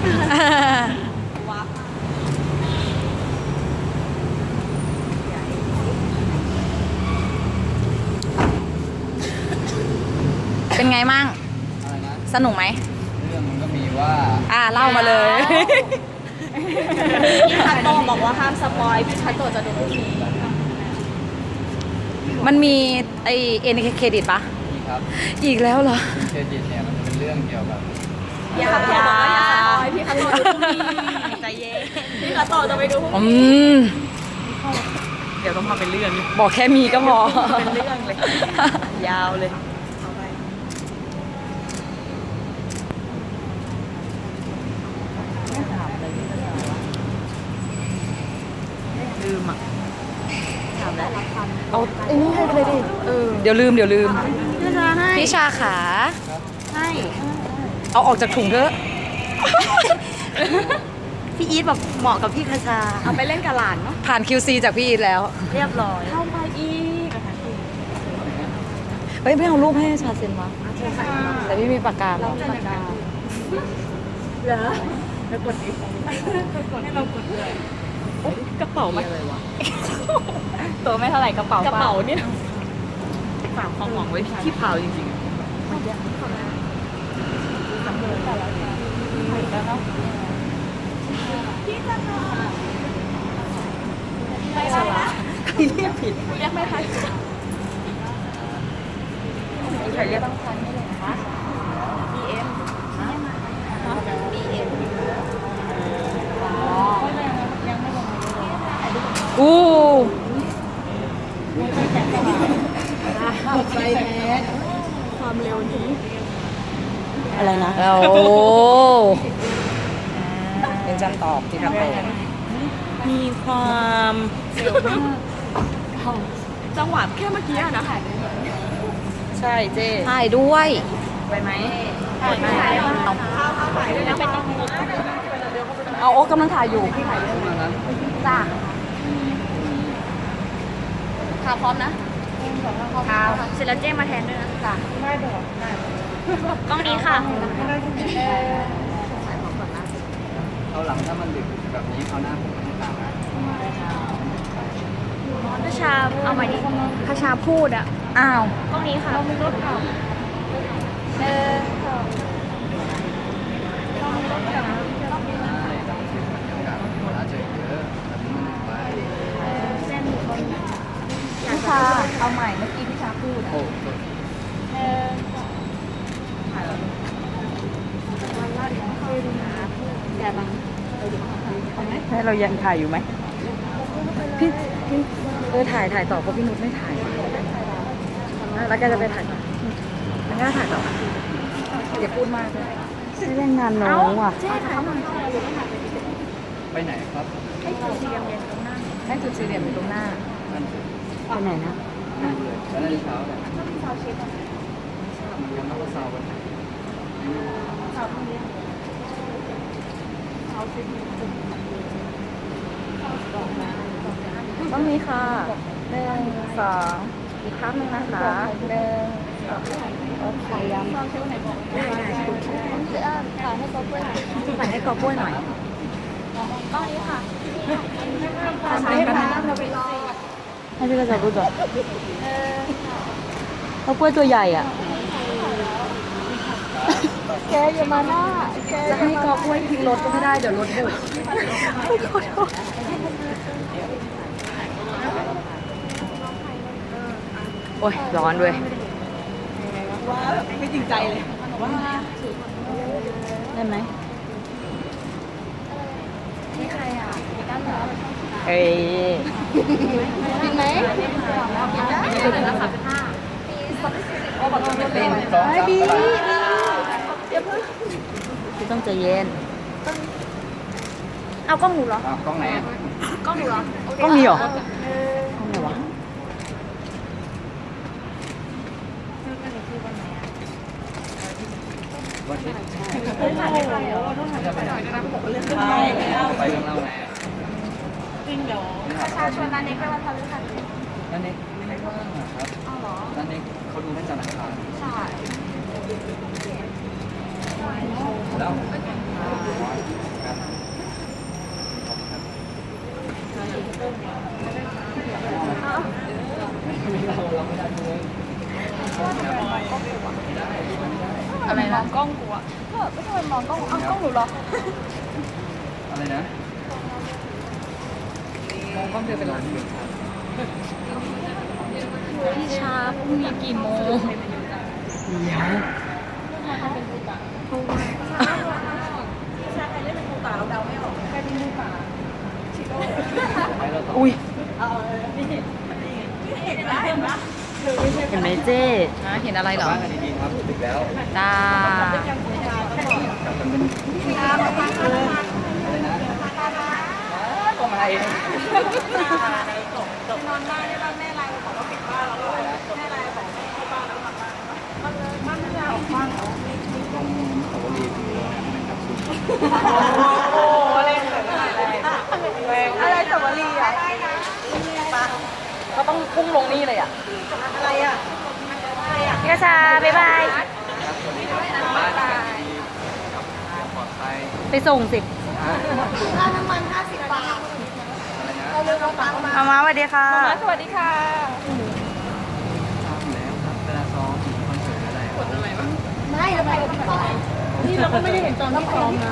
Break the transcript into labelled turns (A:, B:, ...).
A: เป็นไงมั่ง
B: อะไรนะ
A: สนุกไหม
B: เรื่องมันก็มีว่า
A: อ่าเล่ามาเลย
C: พี่คัตโตบอกว่าห้ามสปอยพี่คัตโตจะดูพรุ่งนี้
A: มันมีไอเอ็นเครดิตปะ
B: นี่ครับ
A: อีกแล้วเหรอ
B: เครดิตเนี่ยมันจะเป็นเรื่องเกี่ยวกับ
C: พี่คัตโตบอกว่าอย่าสปอย พี่คัตโตดูพรุ่งนี้ใจเย็นพี่คัตโตจะไปดูพรุ่ง
A: อื
C: นี้
A: ม
C: เดี๋ยวต้องมาเป็นเรื่อง
A: บอกแค่มีก็พอ
C: เป็นเรื่องเลย ยาวเลยลืมอะถามแล้ว
A: เอาไอ้นี่ให้เลยดิ
C: เออ
A: เดี๋ยวลืมเดี๋ยวลืม
C: พี่จะให้
A: พี่ชาขา
C: ให้
A: เอาออกจากถุงเถอะ
C: พี่อีทบอกเหมาะกับพี่คชา เอาไปเล่นกับหลานเนาะ
A: ผ่าน QC จากพี่อีทแล้ว
C: เรียบร้อยเข้าไปอีก
A: เฮ้ยไม่เอารูปให้ชาเซ็นวะแต่พี่มีปากกาแล้ว
C: ปากกาเหรอแล้วกดอีกให้เรากดเลยกระเป๋ามันอะไรวะ
A: ตัวไม่เท่าไหร่กระเป๋าก
C: ระเป๋าเนี่ยฝากความหวังไว้ที่เผาจริงๆ ไม่ใช่ละเรียกผิดเรียกไม่ทันใครเรียกต้องทันไม่เลยนะคะ BM BM
A: อู้
C: ไปแท้ความเร็วนี้
A: อะไรนะ โอ้เป็นจันตอบที่ครับผม
C: มีความเร็วมากจังหวะแค่เมื่อกี้อะนะใช่เจ๊
A: ถ่ายด้วย
C: ไปไหมถ่ายไปเอาถ่ายด้วยนะไม่ต้อง
A: เอาโอ๊กกำลังถ่ายอยู่พี่ถ่ายด้วย
B: มานั้น
A: จ้าค่ะพร้อมนะ
C: ค่ะเสร็จแล้วเจ๊มาแทนด้วยนะ
A: จ้า
C: ก ล้องนี้ค่ะ
B: เอาหลังถ้ามันดึกแบบนี้เอาหน้าผมข้างหลังนะ
C: พระชาเอาใหม่ดิพระชาพูดอะ
A: อ้าว
C: กล้องนี้ค่ะเรามีรถเก่าเออ
B: ใช่ต้องเสียบรรยากาศเวลาเจอเยอะแบบนี้มันไป
A: พี่ชาเอาใหม่เมื่อกี้พี่ชาพูด
B: โอ้ โห
A: ให้เรายังถ่ายอยู่ไหมพี่พี่เออถ่ายถ่ายต่อเพราะพี่นุชไม่ถ่ายแล้วแกจะไปถ่ายต่อแล้วก็ถ่ายต่ออย่าพูดมากเลยไม่เล่นงานน้องอะ
C: เจ๊ถ่ายหน่อย
B: ไปไหนครับ
C: ให้จุดเสียงอย่างตรงหน้า
A: ให้จุดสี่เหลี่ยมอยู่ตรงหน้า
B: นั่นสิ
A: ไปไหนนะ
B: นั่นเลยแล้วนั่นเช้าเนี่ยมันยังไม่ว่าเช้าวันไหน
A: ต้องนี้ค่ะหนึ่งสองอีกครั้งหนึ่งนะคะหนึ่งสองโอเคย้ำ
C: ได้ได้ถ่ายให้เขาด้วย
A: ถ่ายให้กอบบ้วยหน่อย
C: กล้องนี้ค่ะ
A: ถ่ายให้กันนะให้พี่กระจายพูดก่อนกอบบ้วยตัวใหญ่อะ
C: แกอย่ามาหน้าแก
A: จะให้กอบบ้วยทิ้งรถก็ไม่ได้ เดี๋ยวรถบุบโอ้ย ร้อนด้วย
C: ไม่จริงใจเลย
A: ได้ไหม
C: นี่ใครอะมีก้านเหรอ
A: เอ้ย
C: กินไหมกินได้กินได้ค่ะเป็นห้า
B: เป็นสองสาม
C: บี
B: ตลาด
A: พี่ต้องใจเย็น
C: เอากล้องหนูเหรอ
B: อ้าวกล้องไหนอะ
C: กล้องหนูเหรอ
A: กล้องนี้เหรอ
C: เก
A: ล้องไหนวะ
B: วันที่
C: เฮ้ยถ่ายไม่ได้เหรอ
B: จะไปไหน
C: ใช่แล้ว
B: ไปเรื่องเล่าไหน
C: จริงเดี๋ยวประชาชนนันเน็กไปวันพฤหัส
B: นั่นเองไม่ว่างอะครับ
C: อ้าวเหรอ
B: นั่นเองเขาดูให้จันทร์อังคาร
C: ใช่
B: อะไรมนะองกล้องกูอะ
C: เอทำไมมองกล้องอ้าวกล้องหนูหรอ
B: อะไรนะ
A: มองกล้องเธอเป็นหลัง
C: พี่ช้าพรุ่งนี้กี่โมง
A: เดี๋ยว
B: ให้เราตอบ
A: อุ้ยเห็นไหมเจ๊ฮะเห็นอะไรเหรอ
B: บ้านกันดีๆครับดึกแล้ว
A: จ้า
B: กลับกันเป็นอะไรนะก็มาเอง
C: นอนบ้านได้บ้างแม่ไลน์มาบอกว่าปิดบ้านแล้วแม่ไลน์บอกแม่เข้าบ้านแล้วกลับบ้านบ้านบ้านไม่ได้ออกบ้านเหรอ
B: ต รงสาวรีคือนะครับสุด
C: โอ้โหเล่นแบบอะไรสวรีอะ
A: เขาต้องพุ่งลงนี่เลยอะ
C: อะไรอะ
A: พี่กระชาบ๊ายบาย ไปส่งสิ
B: ค่าน้ำมัน50บาทเอะไรนะ
A: มามาสวัสดีค่ะ
B: มาสวัสดีค่ะ
C: นี่เราก็ไม่ได้เห็นตอนที่ซ้อมนะ